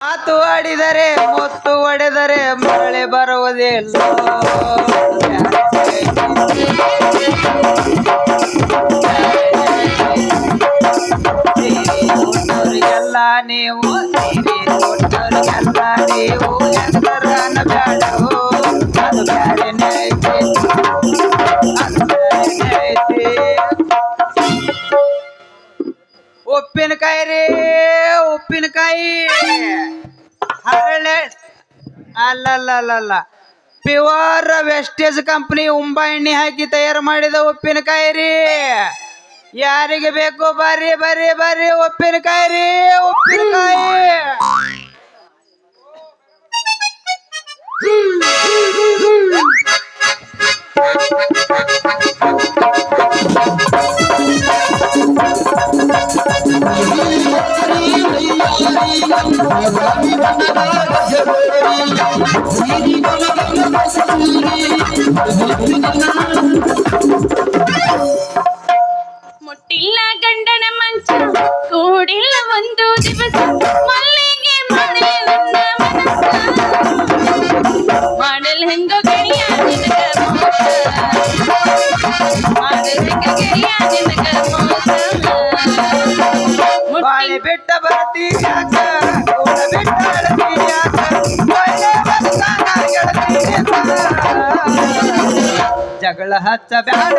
ಮಾತು ಆಡಿದರೆ ಮುತ್ತು ಒಡೆದರೆ ಮಳೆ ಬರುವುದಿಲ್ಲ? ಎಲ್ಲ ನೀವು ಕೊಟ್ಟವರಿಗೆಲ್ಲ ನೀವು ಉಪ್ಪಿನಕಾಯಿ ರೀ ಉಪ್ಪಿನಕಾಯಿ ಅಲ್ಲಲ್ಲಲ್ಲ ಪ್ಯೂರ್ ವೆಸ್ಟೇಜ್ ಕಂಪ್ನಿ ಉಂಬ ಎಣ್ಣೆ ಹಾಕಿ ತಯಾರು ಮಾಡಿದ ಉಪ್ಪಿನಕಾಯಿ ರೀ ಯಾರಿಗೆ ಬೇಕು ಬರ್ರಿ ಬರ್ರಿ ಬರ್ರಿ, ಉಪ್ಪಿನಕಾಯಿ ರೀ, ಉಪ್ಪಿನಕಾಯಿ. ಮುಟ್ಟಿಲ್ಲ ಗಂಡನ ಮಂಚ ಕೂಡಿಲ್ಲ ಒಂದು ದಿವಸ. ಮಲ್ಲಿಗೆ ಜಗಳ ಹಚ್ಚ ಬ್ಯಾಡ.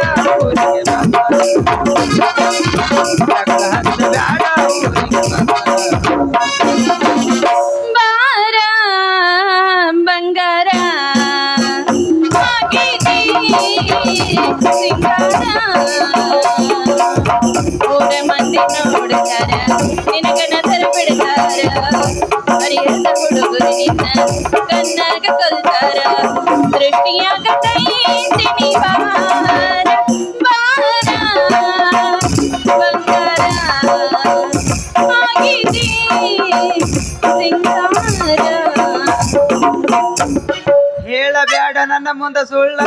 ಜಗಳ ಹಚ್ಚ ಬ್ಯಾಡ. ಬಾರ ಬಂಗಾರ ನಿನಗ ನಿನ್ನ ಕಣ್ಣಾಗ ಕೊಲ್ತಾರ ದೃಷ್ಟಿಯಾಗ ಕೈತೀನಿ ಬಾರ ಸಿಂಗಾರ ಹೇಳಬ್ಯಾಡ ನನ್ನ ಮುಂದ ಸುಳ್ಳ.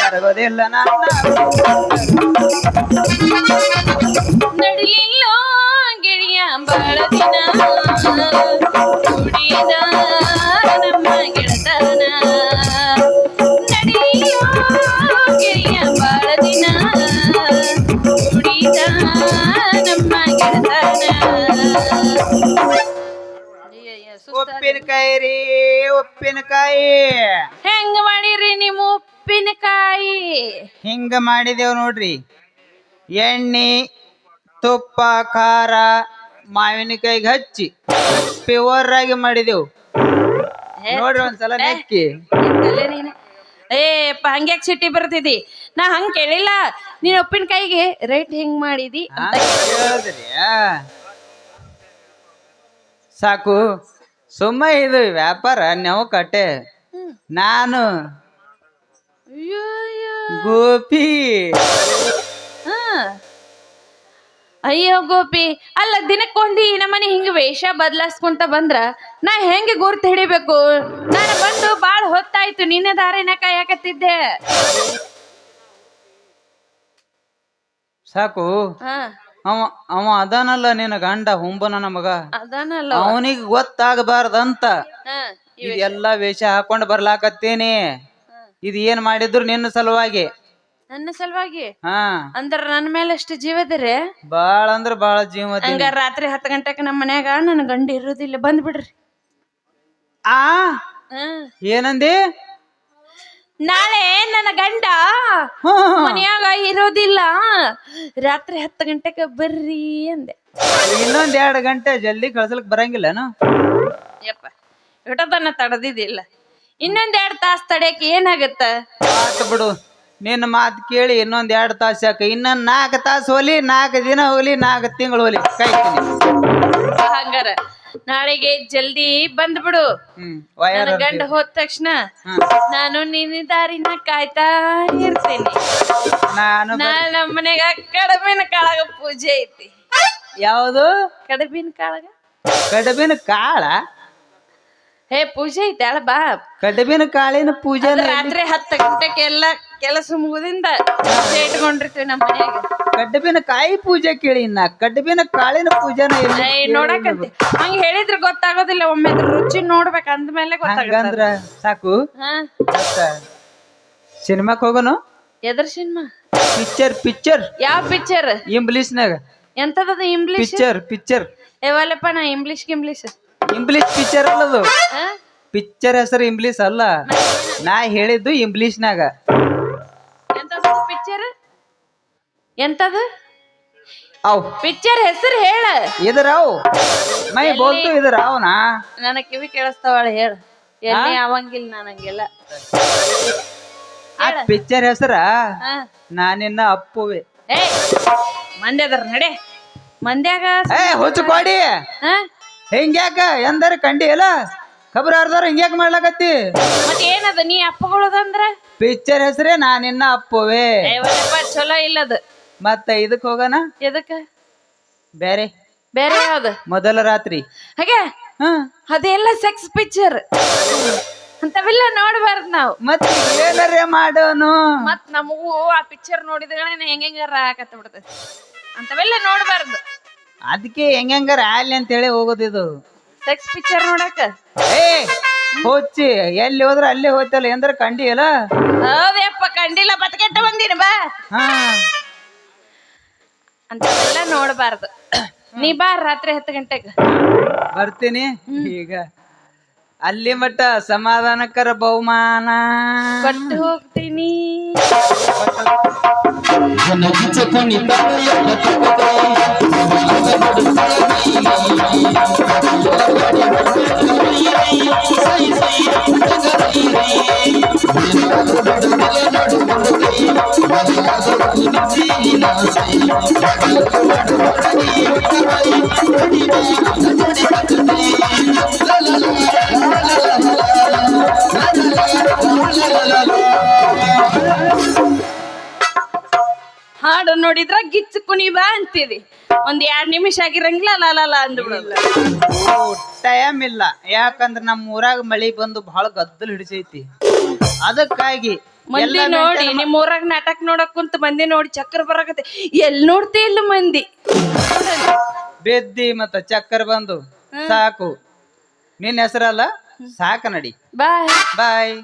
ಕರಗೋದಿಲ್ಲ ನನ್ನ ಉಪ್ಪಿನಕಾಯಿ ರೀ ಉಪ್ಪಿನಕಾಯಿ. ಹೆಂಗ ಮಾಡಿರಿ ನಿಮ್ಮ ಉಪ್ಪಿನಕಾಯಿ? ಹಿಂಗ ಮಾಡಿದೆವು ನೋಡ್ರಿ. ಎಣ್ಣೆ ತುಪ್ಪ ಖಾರ ಮಾವಿನಕಾಯಿಗೆ ಹಚ್ಚಿ ಪ್ಯೂರ್ ಆಗಿ ಮಾಡಿದೆವು. ನೋಡ್ರಿ ಒಂದ್ಸಲ ನೆಕ್ಕಿ. ತಲೆ ನೀನು. ಏ ಪ ಹಂಗ್ಯಾಕ್ ಸಿಟ್ಟಿ ಬರ್ತಿದಿ? ನಾ ಹಂಗ್ ಕೇಳಿಲ್ಲ. ನೀನ್ ಉಪ್ಪಿನಕಾಯಿಗೆ ರೇಟ್ ಹೆಂಗ್ ಮಾಡಿದಿ ಕೇಳಿದ್ರಿ. ಸಾಕು. ಸುಮ್ಮ ಇದು ವ್ಯಾಪಾರ ನಾವು ಕಟ್ಟೆ ನಾನು ಅಯ್ಯೋ. ಗೋಪಿ. ಹಾ. ಅಯ್ಯೋ ಗೋಪಿ ಅಲ್ಲ ದಿನಕ್ಕೊಂದಿ ನಮ್ಮನೆ ಹಿಂಗ ವೇಷ ಬದಲಾಯಿಸ್ಕೊಂತ ಬಂದ್ರ ನಾ ಹೆಂಗೆ ಗುರ್ತು ಹಿಡಿಬೇಕು? ನಾನು ಬಂದು ಬಾಳ ಹೊತ್ತಾಯ್ತು ನಿನ್ನೆ ದಾರಿನ ಯಾಕತ್ತಿದ್ದೆ ಸಾಕು. ಹಾ. ಅವ ಅವ ಅದಾನಲ್ಲ ನಿನ್ನ ಗಂಡ ಹುಂಬನ ನಮಗ ಅದಾನಲ್ಲ ಅವನಿಗೆ ಗೊತ್ತಾಗಬಾರ್ದಂತ. ಇದೆಲ್ಲ ವೇಷ ಹಾಕೊಂಡು ಬರ್ಲಾಕತ್ತೇನಿ. ಇದು ಏನ್ ಮಾಡಿದ್ರು ನಿನ್ನ ಸಲುವಾಗಿ? ನನ್ನ ಸಲುವಾಗಿ? ಹಾ. ಅಂದ್ರ ನನ್ನ ಮೇಲೆ ಅಷ್ಟು ಜೀವದಿರಿ ಬಾಳ ಅಂದ್ರ ಬಾಳ ಜೀವ ಹಂಗ ರಾತ್ರಿ ಹತ್ತು ಗಂಟೆಗೆ ನಮ್ಮ ಮನ್ಯಾಗ ನನ್ನ ಗಂಡ ಇರೋದಿಲ್ಲ ಬಂದ್ಬಿಡ್ರಿ ಆ? ಹ್ಮ್. ಏನಂದಿ? ನಾಳೆ ನನ್ನ ಗಂಡ ಹ್ಮ್. ಮನ್ಯಾಗ ಇರೋದಿಲ್ಲ. ರಾತ್ರಿ ಹತ್ತು ಗಂಟೆಗೆ ಬರ್ರಿ ಅಂದೆ. ಇನ್ನೊಂದ್ ಎರಡ್ ಗಂಟೆ ಜಲ್ದಿ ಕಳ್ಸಲಕ್ ಬರಂಗಿಲ್ಲನು ಯಪ್ಪ ಊಟದನ್ನ ತಡೆದಿದ್ದಿಲ್ಲ. ಇನ್ನೊಂದ್ ಎರಡ್ ತಾಸ್ ತಡಿಯಕ್ ಏನಾಗತ್ತ? ಆತ್ ಬಿಡು. ನಿನ್ನ ಮಾತು ಕೇಳಿ ಇನ್ನೊಂದು ಎರಡು ತಾಸು ಯಾಕ? ಇನ್ನೊಂದು ನಾಲ್ಕು ತಾಸು ಹೋಲಿ ನಾಲ್ಕು ದಿನ ಹೋಲಿ ನಾಲ್ಕು ತಿಂಗಳು ಹೋಲಿ. ಕಾಯ್ತೀನಿ ಹಂಗಾರ. ನಾಳೆಗೆ ಜಲ್ದಿ ಬಂದ್ಬಿಡು ಹ್ಮ್ ವಯರ್ ನನ್ನ ಗಂಡ ಹೋದ ತಕ್ಷಣ ನಾನು ನಿನ್ನ ದಾರಿನ ಕಾಯ್ತಾ ಇರ್ತೀನಿ. ನಾನು ಬ- ನಾಳೆ ನಮ್ಮ ಮನೆಗ ಕಡಬಿನ ಕಾಳಗ ಪೂಜೆ ಐತಿ. ಯಾವುದು? ಕಡಬಿನ ಕಾಳಗ? ಕಡಬಿನ ಕಾಳ? ಹೇ ಪೂಜೆ ಐತೆ ಅಲ್ಲ ಬಾ. ಕಡಬಿನ ಕಾಳಿನ ಪೂಜೆ ರಾತ್ರಿ ಹತ್ತು ಗಂಟೆಗೆಲ್ಲ ಕೆಲಸ ಮುಗುದಿಂದ ಪೂಜೆ ಇಟ್ಕೊಂಡಿರ್ತೀವಿ ನಮ್ಮ ಮನ್ಯಾಗ. ಕಡ್ಡಬಿನ ಕಾಯಿ ಪೂಜೆ ಕೇಳಿ ಇನ್ನ. ಕಡ್ಡಬಿನ ಕಾಳಿನ ಪೂಜೆನ ನೋಡಕಂತೆ ಹಂಗ ಹೇಳಿದ್ರೆ ಗೊತ್ತಾಗೋದಿಲ್ಲ ಒಮ್ಮೆ ಅದ್ರ ರುಚಿ ನೋಡ್ಬೇಕು ಅಂದ್ಮೇಲೆ ಗೊತ್ತಾಗಂದ್ರ ಹಂಗಂದ್ರ ಸಾಕು. ಹಾ. ಮತ್ತ ಸಿನಿಮಾಕ್ ಹೋಗೋನು? ಎದ್ರ ಸಿನಿಮಾ? Picture picture. ಯಾವ ಪಿಕ್ಚರ್? ಇಂಗ್ಲಿಷ್ನಾಗ. ಎಂತದ ಇಂಗ್ಲಿಷ್? Picture picture. ಏವಲ್ಲಪ್ಪ ನಾ ಇಂಗ್ಲಿಷ್. ಗಿಂಗ್ಲಿಷ್ ಇಂಗ್ಲಿಷ್ ಪಿಕ್ಚರ್ ಅಲ್ಲದು. ಅದು ಪಿಕ್ಚರ್ ಹೆಸರು ಇಂಗ್ಲಿಷ್ ಅಲ್ಲ. ನಾ ಹೇಳಿದ್ದು ಇಂಗ್ಲಿಷ್ನಾಗ ಎಂತದ ಪಿಕ್ಚರ್ ಎಂತದು? ಅವ್. ಪಿಕ್ಚರ್ ಹೆಸರು ಹೇಳ. ಇದ್ರಾವ್. ಮೈ ಬೋಲ್ತು ಇದರ ಅವನಾ ನನ್ನ ಕಿವಿ ಕೇಳಿಸ್ತಾವಳ ಹೇಳ. ಎಲ್ಲಿ ಅವಂಗಿಲ್ಲ ನನಗೆಲ್ಲ. ಆ ಪಿಕ್ಚರ್ ಹೆಸರ? ನಾನಿನ್ನ ಅಪ್ಪುವೆ. ಏ ಮಂದಿ ಅದಾರ ನಡೆ. ಮಂದ್ಯಾಗ ಏ ಹುಚ್ಚು ಕೊಡಿ ಹಾ ಹಿಂಗ್ಯಾಕ? ಎಂದರ ಕಂಡಿ ಇಲ್ಲ ಖಬರ್ ಅರ್ದಾರ ಹಿಂಗ್ಯಾಕ ಮಾಡ್ಲಾಕತ್ತಿ? ಮತ್ ಏನದ ನೀ ಅಪ್ಪಗಳದಂದ್ರ? ಪಿಕ್ಚರ್ ಹೆಸರೇ ನಾನಿನ್ನ ಅಪ್ಪವೇ. ಚಲೋ ಇಲ್ಲದ. ಮತ್ತ ಇದಕ್ ಹೋಗೋಣ? ಎದಕ್ಕ? ಬೇರೆ ಬೇರೆ ಯಾವ್ದು? ಮೊದಲ ರಾತ್ರಿ. ಹಾಗೆ? ಹ. ಅದೆಲ್ಲ ಸೆಕ್ಸ್ ಪಿಕ್ಚರ್ ಅಂತವೆಲ್ಲ ನೋಡ್ಬಾರ್ದು ನಾವು. ಮತ್ತೆ ಏನರೇ ಮಾಡೋನು? ಮತ್ ನಮಗೂ ಆ ಪಿಕ್ಚರ್ ನೋಡಿದ್ರೆ ಹೆಂಗ ಹೆಂಗಾರ ಆಕತ್ತ ಬಿಡ್ತೈತಿ ಅಂತವೆಲ್ಲ ನೋಡ್ಬಾರ್ದು. ಅದಕ್ಕೆ ಹೆಂಗಾರ ಅಲ್ಲಿ ಅಂತೇಳಿ ಹೋಗೋದಿದು ಸೆಕ್ಸ್ ಪಿಕ್ಚರ್ ನೋಡಕ? ಏ ಹೋಚಿ ಎಲ್ಲಿ ಹೋದ್ರ ಅಲ್ಲೇ ಹೋಯ್ತಲ್ಲ ಎಂದ್ರ ಕಂಡಿಯಲ್ಲ ಹೌದಪ್ಪ ಕಂಡಿಲ್ಲ ಬತ್ಕೆಟ್ಟ ಬಂದಿನ ಬಾ. ಹಾ. ಅಂತವೆಲ್ಲ ನೋಡಬಾರ್ದು. ನೀ ಬಾ ರಾತ್ರಿ ಹತ್ತು ಗಂಟೆಗೆ. ಬರ್ತೀನಿ. ಈಗ ಅಲ್ಲಿ ಮಟ್ಟ ಸಮಾಧಾನಕರ ಬಹುಮಾನ. ಕೊಟ್ಟು ಹೋಗ್ತೀನಿ. ಹಾಡು ನೋಡಿದ್ರ ಗಿಚ್ಚು ಬಾ ಅಂತೀವಿ. ಒಂದ್ ಎರಡ್ ನಿಮಿಷ ಆಗಿರಂಗಿಲ್ಲ ಲಾಲಾಲ ಅಂದ್ಬಿಡಲ್ಲ ಟೈಮ್ ಇಲ್ಲ ಯಾಕಂದ್ರ ನಮ್ಮ ಊರಾಗ ಮಳಿ ಬಂದು ಬಹಳ ಗದ್ದಲ್ ಹಿಡಿಸೈತಿ. ಅದಕ್ಕಾಗಿ ಮಂದಿ ನೋಡಿ ನಿಮ್ಮ ಊರಾಗ ನಾಟಕ ನೋಡಕ್ ಕುಂತ ಮಂದಿ ನೋಡಿ ಚಕ್ರ ಬರಕತ್ತೆ. ಎಲ್ ನೋಡ್ತಿ ಇಲ್ಲ ಮಂದಿ? ಬೆದ್ದಿ ಮತ್ತ ಚಕ್ಕರ್ ಬಂದು ಸಾಕು. ನಿನ್ನ ಹೆಸರಲ್ಲ? ಸಾಕ ನಡಿ ಬಾಯ್. ಬಾಯ್.